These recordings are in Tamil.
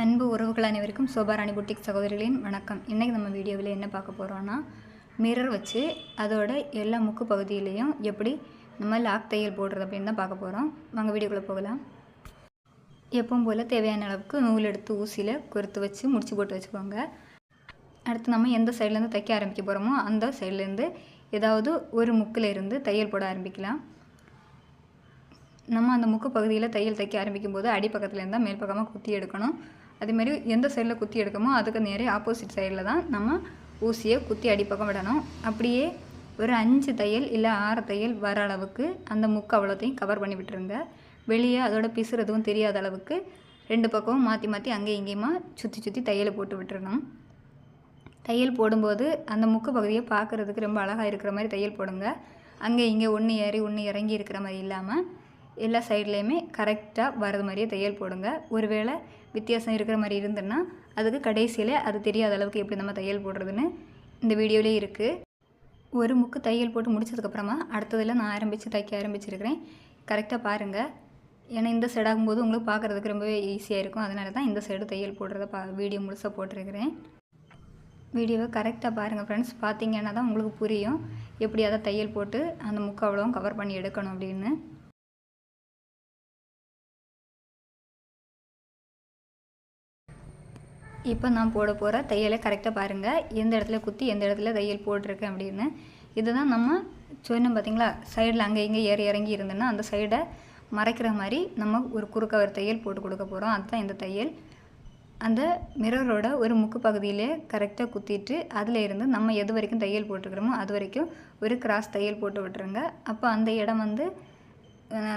அன்பு உறவுகள் அனைவருக்கும் சோபாராணி புட்டிக் சகோதரிகளின் வணக்கம். இன்றைக்கி நம்ம வீடியோவில் என்ன பார்க்க போகிறோன்னா மிரர் வச்சு அதோட எல்லா முக்கு பகுதியிலையும் எப்படி நம்ம லாக் தையல் போடுறது அப்படின்னு தான் பார்க்க போகிறோம் வாங்க வீடியோக்குள்ளே போகலாம். எப்பவும் போல் தேவையான அளவுக்கு நூல் எடுத்து ஊசியில் கொறுத்து வச்சு முடிச்சு போட்டு வச்சுக்கோங்க. அடுத்து நம்ம எந்த சைட்லேருந்து தைக்க ஆரம்பிக்க போகிறோமோ அந்த சைட்லேருந்து ஏதாவது ஒரு முக்கில் இருந்து தையல் போட ஆரம்பிக்கலாம். நம்ம அந்த முக்கு பகுதியில் தையல் தைக்க ஆரம்பிக்கும் போது அடிப்பக்கத்தில் தான் மேல் பக்கமாக குத்தி எடுக்கணும். அதேமாதிரி எந்த சைடில் குத்தி எடுக்கமோ அதுக்கு நேரே ஆப்போசிட் சைடில் தான் நம்ம ஊசியை குத்தி அடிப்பக்கம் விடணும். அப்படியே ஒரு அஞ்சு தையல் இல்லை ஆறு தையல் வர அளவுக்கு அந்த முக்கு அவ்வளோத்தையும் கவர் பண்ணி விட்டுருங்க. வெளியே அதோட பிசுறதும் தெரியாத அளவுக்கு ரெண்டு பக்கமும் மாற்றி மாற்றி அங்கேயும் இங்கேயுமா சுற்றி சுற்றி தையலை போட்டு விட்டுறணும். தையல் போடும்போது அந்த முக்கு பகுதியை பார்க்குறதுக்கு ரொம்ப அழகாக இருக்கிற மாதிரி தையல் போடுங்க. அங்கே இங்கே ஒன்று ஏறி ஒன்று இறங்கி இருக்கிற மாதிரி இல்லாமல் எல்லா சைட்லேயுமே கரெக்டாக வரது மாதிரியே தையல் போடுங்க. ஒருவேளை வித்தியாசம் இருக்கிற மாதிரி இருந்ததுன்னா அதுக்கு கடைசியில் அது தெரியாத அளவுக்கு எப்படி நம்ம தையல் போடுறதுன்னு இந்த வீடியோலேயே இருக்குது ஒரு முக்கு தையல் போட்டு முடிச்சதுக்கப்புறமா அடுத்ததில் நான் ஆரம்பித்து தைக்க ஆரம்பிச்சிருக்கிறேன். கரெக்டாக பாருங்கள் ஏன்னா இந்த சைடு ஆகும்போது உங்களுக்கு பார்க்குறதுக்கு ரொம்பவே ஈஸியாக இருக்கும். அதனால தான் இந்த சைடு தையல் போடுறத பா வீடியோ முழுசாக போட்டிருக்கிறேன். வீடியோவை கரெக்டாக பாருங்கள் ஃப்ரெண்ட்ஸ் பார்த்தீங்கன்னா தான் உங்களுக்கு புரியும். எப்படி அதை தையல் போட்டு அந்த முக்கு அவ்வளோவும் கவர் பண்ணி எடுக்கணும் அப்படின்னு. இப்போ நான் போட போகிற தையலை கரெக்டாக பாருங்கள் எந்த இடத்துல குத்தி எந்த இடத்துல தையல் போட்டிருக்கேன் அப்படின்னு. இதுதான் நம்ம சொன்னோம் பார்த்தீங்களா சைடில் அங்கே இங்கே ஏறி இறங்கி இருந்தோன்னா அந்த சைடை மறைக்கிற மாதிரி நம்ம ஒரு குறுக்க ஒரு தையல் போட்டு கொடுக்க போகிறோம் அதுதான் இந்த தையல். அந்த மிரரோட ஒரு முக்கு பகுதியிலே கரெக்டாக குத்திட்டு அதில் இருந்து நம்ம எது வரைக்கும் தையல் போட்டுருக்கிறோமோ அது வரைக்கும் ஒரு கிராஸ் தையல் போட்டு விட்டுருங்க. அப்போ அந்த இடம் வந்து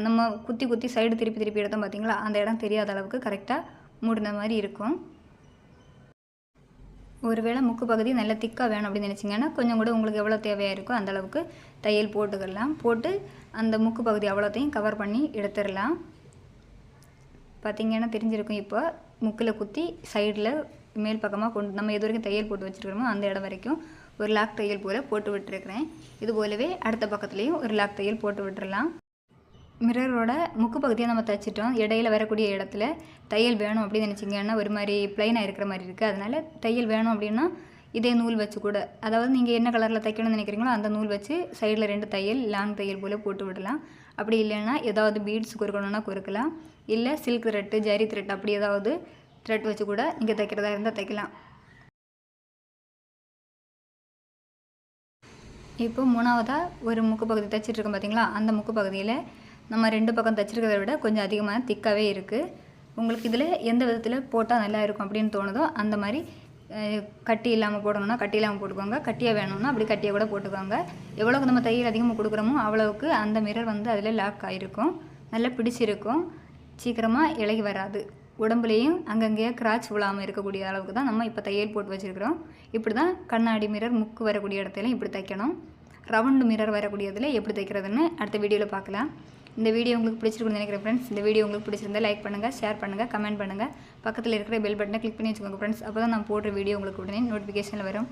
நம்ம குத்தி குத்தி சைடு திருப்பி திருப்பி எடுத்தோம் பார்த்தீங்களா அந்த இடம் தெரியாத அளவுக்கு கரெக்டாக மூடின மாதிரி இருக்கும். ஒருவேளை முக்கு பகுதி நல்ல திக்காக வேணும் அப்படின்னு நினச்சிங்கன்னா கொஞ்சம் கூட உங்களுக்கு எவ்வளோ தேவையாக இருக்கோ அந்தளவுக்கு தையல் போட்டுக்கலாம். போட்டு அந்த முக்கு பகுதி அவ்வளோத்தையும் கவர் பண்ணி எடுத்துடலாம். பார்த்திங்கன்னா தெரிஞ்சிருக்கும் இப்போ முக்கில் குத்தி சைடில் மேல் பக்கமாக கொண்டு நம்ம எது வரைக்கும் தையல் போட்டு வச்சுருக்கிறோமோ அந்த இடம் வரைக்கும் ஒரு லாக் தையல் போல் போட்டு விட்டுருக்குறேன். இது போலவே அடுத்த பக்கத்துலேயும் ஒரு லாக் தையல் போட்டு விட்டுறலாம். மிரரோட முக்கு பகுதியை நம்ம தைச்சிட்டோம். இடையில வரக்கூடிய இடத்துல தையல் வேணும் அப்படின்னு நினச்சிங்கன்னா ஒரு மாதிரி ப்ளைனாக இருக்கிற மாதிரி இருக்குது அதனால் தையல் வேணும் அப்படின்னா இதே நூல் வச்சு கூட. அதாவது நீங்கள் என்ன கலரில் தைக்கணும்னு நினைக்கிறீங்களோ அந்த நூல் வச்சு சைடில் ரெண்டு தையல் லாங் தையல் போல் போட்டு விடலாம். அப்படி இல்லைன்னா ஏதாவது பீட்ஸ் குறுக்கணும்னா குறுக்கலாம். இல்லை சில்க் த்ரெட்டு ஜரி த்ரெட் அப்படி ஏதாவது த்ரெட் வச்சு கூட நீங்கள் தைக்கிறதா இருந்தால் தைக்கலாம். இப்போ மூணாவதாக ஒரு முக்கு பகுதி தைச்சிட்டு இருக்கோம் பார்த்தீங்களா அந்த முக்கு பகுதியில் நம்ம ரெண்டு பக்கம் தைச்சிருக்கிறத விட கொஞ்சம் அதிகமாக திக்காகவே இருக்குது உங்களுக்கு இதில் எந்த விதத்தில் போட்டால் நல்லா இருக்கும் அப்படின்னு தோணுதோ அந்த மாதிரி கட்டி இல்லாமல் போடணும்னா கட்டி இல்லாமல் போட்டுக்கோங்க. கட்டியாக வேணும்னா அப்படி கட்டியாக கூட போட்டுக்கோங்க. எவ்வளோக்கு நம்ம தையல் அதிகமாக கொடுக்குறோமோ அவ்வளோவுக்கு அந்த மிரர் வந்து அதில் லாக் ஆகிருக்கும் நல்லா பிடிச்சிருக்கும். சீக்கிரமாக இலகி வராது. உடம்புலேயும் அங்கங்கேயே கிராச் விழாமல் இருக்கக்கூடிய அளவுக்கு தான் நம்ம இப்போ தையல் போட்டு வச்சுருக்கிறோம். இப்படி தான் கண்ணாடி மிரர் முக்கு வரக்கூடிய இடத்துலையும் இப்படி தைக்கணும். ரவுண்டு மிரர் வரக்கூடியதில் எப்படி தைக்கிறதுன்னு அடுத்த வீடியோவில் பார்க்கலாம். இந்த வீடியோ உங்களுக்கு பிடிச்சிருக்குன்னு நினைக்கிறேன் ஃப்ரெண்ட்ஸ் இந்த வீடியோ உங்களுக்கு பிடிச்சிருந்தா லைக் பண்ணுங்கள் ஷேர் பண்ணுங்கள் கமெண்ட் பண்ணுங்கள் பக்கத்தில் இருக்கிற பெல் பட்டனை கிளிக் பண்ணி வச்சுக்கோங்க ஃப்ரெண்ட்ஸ் அப்போ தான் நான் போடுற வீடியோ உங்களுக்கு உடனே நோட்டிஃபிகேஷனில் வரும்.